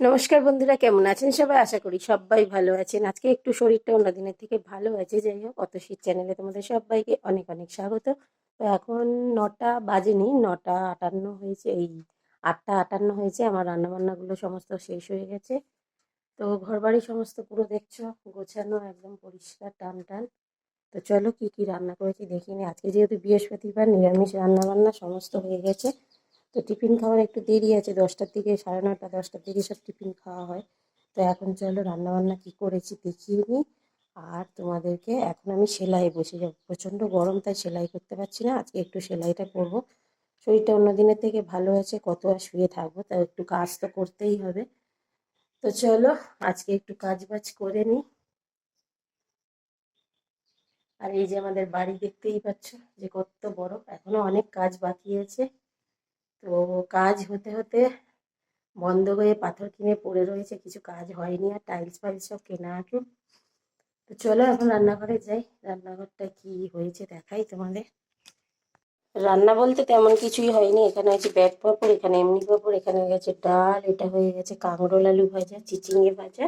নমস্কার বন্ধুরা, কেমন আছেন সবাই? আশা করি সবাই ভালো আছেন। আজকে একটু শরীরটা অন্য দিনের থেকে ভালো আছে। যাই হোক অত শীত চ্যানেলে তোমাদের সবাইকে অনেক অনেক স্বাগত। তো এখন নটা বাজেনি, নটা আটান্ন হয়েছে, এই আটটা আটান্ন হয়েছে। আমার রান্নাবান্নাগুলো সমস্ত শেষ হয়ে গেছে। তো ঘরবাড়ি সমস্ত পুরো দেখছ, গোছানো, একদম পরিষ্কার টান টান তো চলো কি কি রান্না করেছি দেখিনি আজকে যেহেতু বৃহস্পতিবার, নিরামিষ রান্নাবান্না সমস্ত হয়ে গেছে। তো টিফিন খাওয়ার একটু দেরি আছে, দশটার দিকে, সাড়ে নটা দশটার দিকে সব টিফিন খাওয়া হয়। তো এখন চলো রান্নাবান্না কি করেছি দেখিয়ে নিই আর তোমাদেরকে এখন আমি সেলাই বসে যাব প্রচণ্ড গরম, তাই সেলাই করতে পারছি না। আজকে একটু সেলাইটা করব। শরীরটা অন্য দিনের থেকে ভালো আছে, কত আর শুয়ে থাকব, তাও একটু কাজ তো করতেই হবে। তো চলো, আজকে একটু কাজ বাজ করে নিই আর এই যে আমাদের বাড়ি দেখতেই পাচ্ছ যে কত বড়, এখনও অনেক কাজ বাকি আছে। তো কাজ হতে হতে বন্ধ হয়ে পাথর কিনে পড়ে রয়েছে, কিছু কাজ হয়নি আর টাইলস ফাইলস সব কেনা আছে তো চলো এখন রান্নাঘরে যাই, রান্নাঘরটা কি হয়েছে দেখাই তোমাদের। রান্না বলতে তেমন কিছুই হয়নি, এখানে হয়েছে ব্যাট পাপড়, এখানে এমনি পাপড়, এখানে গেছে ডাল, এটা হয়ে গেছে কাঁকরোল, আলু ভাজা চিচিঙে ভাজা,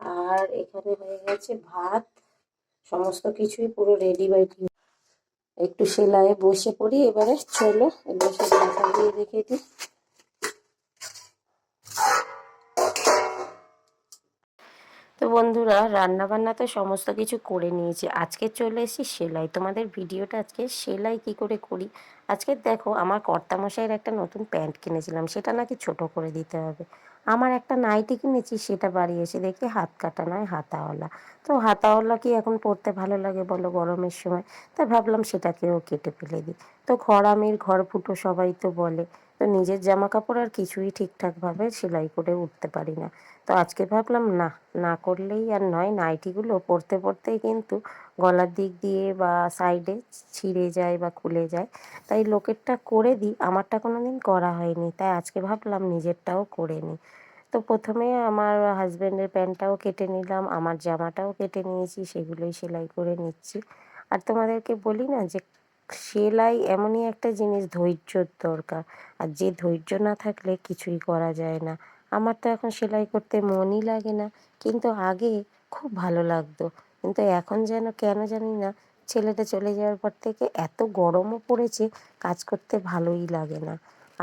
আর এখানে হয়ে গেছে ভাত, সমস্ত কিছুই পুরো রেডি বাইডি একটু সেলাইয়ে বসে পড়ি, এবারে চলো, এবার দিয়ে রেখে দিই। তো বন্ধুরা রান্না বান্না তো সমস্ত কিছু করে নিয়েছি। আজকে চলে এসেছি সেলাই। তোমাদের ভিডিওটা আজকে সেলাই কি করে করি? আজকে দেখো, আমার কর্তামশাইয়ের একটা নতুন প্যান্ট কিনেছিলাম। সেটা নাকি ছোট করে দিতে হবে। আমার একটা নাইটি কিনেছি, সেটা বাড়ি এসে দেখি হাত কাটা নয়, হাতাওয়ালা। তো হাতাওয়ালা কি এখন পরতে ভালো লাগে বলো গরমের সময়? তা ভাবলাম সেটাকেও কেটে ফেলে দিই। তো ঘর আমির ঘর ফুটো সবাই তো বলে তো নিজের জামা কাপড় আর কিছুই ঠিকঠাকভাবে সেলাই করে উঠতে পারি না। তো আজকে ভাবলাম, না না করলেই আর নয়। নাইটিগুলো পরতে পরতেই কিন্তু গলার দিক দিয়ে বা সাইডে ছিঁড়ে যায় বা খুলে যায়। তাই লোকেরটা করে দিই, আমারটা কোনো দিন করা হয়নি। তাই আজকে ভাবলাম নিজেরটাও করে নিই। তো প্রথমে আমার হাজব্যান্ডের প্যান্টটাও কেটে নিলাম, আমার জামাটাও কেটে নিয়েছি, সেগুলোই সেলাই করে নিচ্ছি। আর তোমাদেরকে বলি না যে সেলাই এমনই একটা জিনিস ধৈর্যর দরকার। আর যে ধৈর্য না থাকলে কিছুই করা যায় না। আমার তো এখন সেলাই করতে মনই লাগে না। কিন্তু আগে খুব ভালো লাগতো। কিন্তু এখন যেন, কেন জানি না, ছেলেটা চলে যাওয়ার পর থেকে এত গরমও পড়েছে, কাজ করতে ভালোই লাগে না।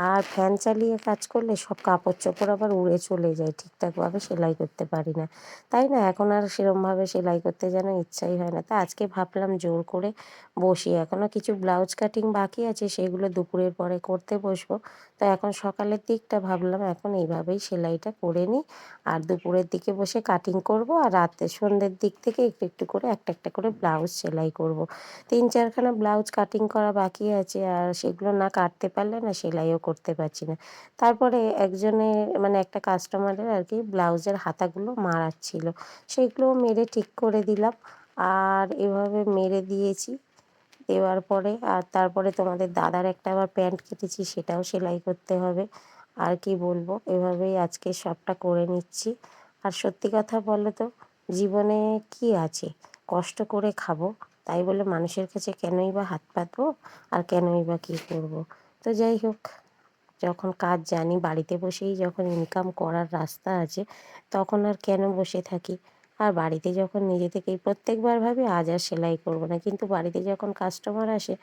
আর ফ্যান চালিয়ে কাজ করলে সব কাপড় চোপড় আবার উড়ে চলে যায়। ঠিকঠাকভাবে সেলাই করতে পারি না। তাই না? এখন আর সেরমভাবে সেলাই করতে যেন ইচ্ছাই হয় না। তা আজকে ভাবলাম জোর করে বসি। এখনও কিছু ব্লাউজ কাটিং বাকি আছে, সেগুলো দুপুরের পরে করতে বসবো। তো এখন সকালের দিকটা ভাবলাম এখন এইভাবেই সেলাইটা করে নিই। আর দুপুরের দিকে বসে কাটিং করব আর রাতে সন্ধ্যের দিক থেকে একটু একটু করে একটা একটা করে ব্লাউজ সেলাই করব। তিন চারখানা ব্লাউজ কাটিং করা বাকি আছে আর সেগুলো না কাটতে পারলে না সেলাইও করতে পারছি না। তারপরে একজনে মানে একটা কাস্টমারের আর কি ব্লাউজের হাতাগুলো মারাচ্ছিল। সেগুলো মেরে ঠিক করে দিলাম। আর এভাবে মেরে দিয়েছি। দেওয়ার পরে আর তারপরে তোমাদের দাদার একটা আবার প্যান্ট কেটেছি, সেটাও সেলাই করতে হবে। আর কি বলব? এভাবেই আজকে সবটা করে নিচ্ছি। আর সত্যি কথা বলো তো, জীবনে কি আছে? কষ্ট করে খাব, তাই বলে মানুষের কাছে কেনই বা হাত পাতবো আর কেনই বা কী করব? তো যাই হোক। যখন কাজ জানি, বাড়িতে বসেই যখন ইনকাম করার রাস্তা আছে, তখন আর কেন বসে থাকি? আর বাড়িতে যখন নিজে থেকেই প্রত্যেকবার ভাবি, আজ আর সেলাই করব না। কিন্তু বাড়িতে যখন কাস্টমার আসে,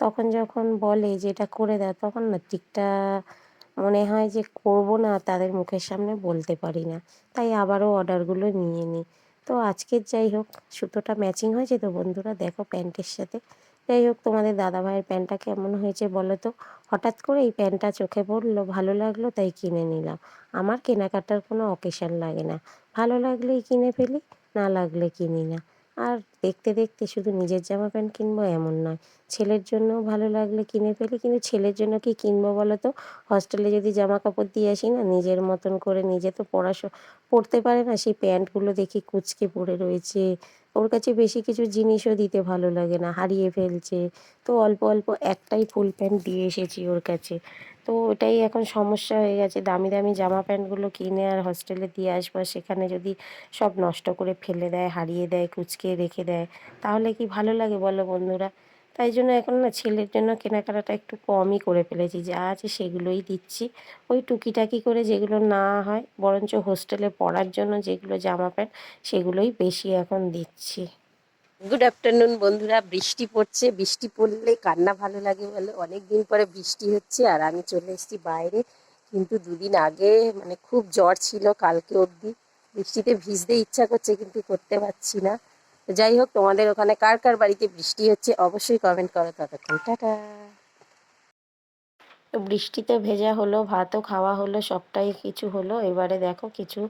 তখন যখন বলে যে, এটা করে দাও, তখন না ঠিকটা মনে হয় যে, করব না, তাদের মুখের সামনে বলতে পারি না। তাই আবারও অর্ডারগুলো নিয়ে নিই। তো আজকের যাই হোক, সুতোটা ম্যাচিং হয়েছে তো বন্ধুরা, দেখো প্যান্টের সাথে। যাই হোক, তোমাদের দাদাভাইয়ের প্যান্টটা কেমন হয়েছে বলো তো? হঠাৎ করে এই প্যান্টটা চোখে পড়ল, ভালো লাগল, তাই কিনে নিলাম। আমার কেনাকাটার কোনো অকেশন লাগে না। ভালো লাগলেই কিনে ফেলি, না লাগলে কিনি না। আর দেখতে দেখতে শুধু নিজের জামা প্যান্ট কিনবো এমন নয়। ছেলের জন্যও ভালো লাগলে কিনে ফেলি, কিন্তু ছেলের জন্য কি কিনবো বলো তো? হস্টেলে যদি জামা কাপড় দিয়ে আসি না, নিজের মতন করে নিজে তো পড়াশো, পড়তে পারে না, সেই প্যান্টগুলো দেখি কুচকে পড়ে রয়েছে। ওর কাছে বেশি কিছু জিনিসও দিতে ভালো লাগে না, হারিয়ে ফেলছে। তো অল্প অল্প একটাই ফুল প্যান্ট দিয়ে এসেছি ওর কাছে। তো ওটাই এখন সমস্যা হয়ে গেছে, দামি দামি জামা প্যান্টগুলো কিনে আর হস্টেলে দিয়ে আসব সেখানে যদি সব নষ্ট করে ফেলে দেয়, হারিয়ে দেয়, কুচকে রেখে দেয়, তাহলে কি ভালো লাগে বলো বন্ধুরা? তাই জন্য এখন না ছেলের জন্য কেনাকাটাটা একটু কমই করে ফেলেছি। যা আছে সেগুলোই দিচ্ছি। ওই টুকিটাকি করে যেগুলো না হয়, বরঞ্চ হোস্টেলে পড়ার জন্য যেগুলো জামা প্যান্ট, সেগুলোই বেশি এখন দিচ্ছি। গুড আফটারনুন বন্ধুরা, বৃষ্টি পড়ছে। বৃষ্টি পড়লে কান্না ভালো লাগে বলে। অনেক দিন পরে বৃষ্টি হচ্ছে আর আমি চলে এসেছি বাইরে। কিন্তু দুদিন আগে মানে খুব জ্বর ছিল কালকে অবধি। বৃষ্টিতে ভিজতে ইচ্ছা করছে কিন্তু করতে পারছি না। তো যাই হোক তোমাদের ওখানে কার কার বাড়িতে বৃষ্টি হচ্ছে অবশ্যই কমেন্ট করো ততক্ষণ। টাটা। তো বৃষ্টিতে ভেজা হলো, ভাতও খাওয়া হলো, সবটাই কিছু হলো। এবারে দেখো কিছু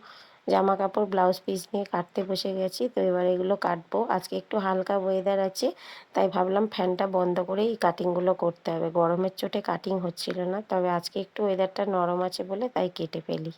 জামা কাপড় ব্লাউজ পিস নিয়ে কাটতে বসে গেছি, তো এবার এগুলো কাটবো। আজকে একটু হালকা ওয়েদার আছে, তাই ভাবলাম ফ্যানটা বন্ধ করেই কাটিংগুলো করতে হবে। গরমের চোটে কাটিং হচ্ছিল না, তবে আজকে একটু ওয়েদারটা নরম আছে বলে তাই কেটে ফেলি।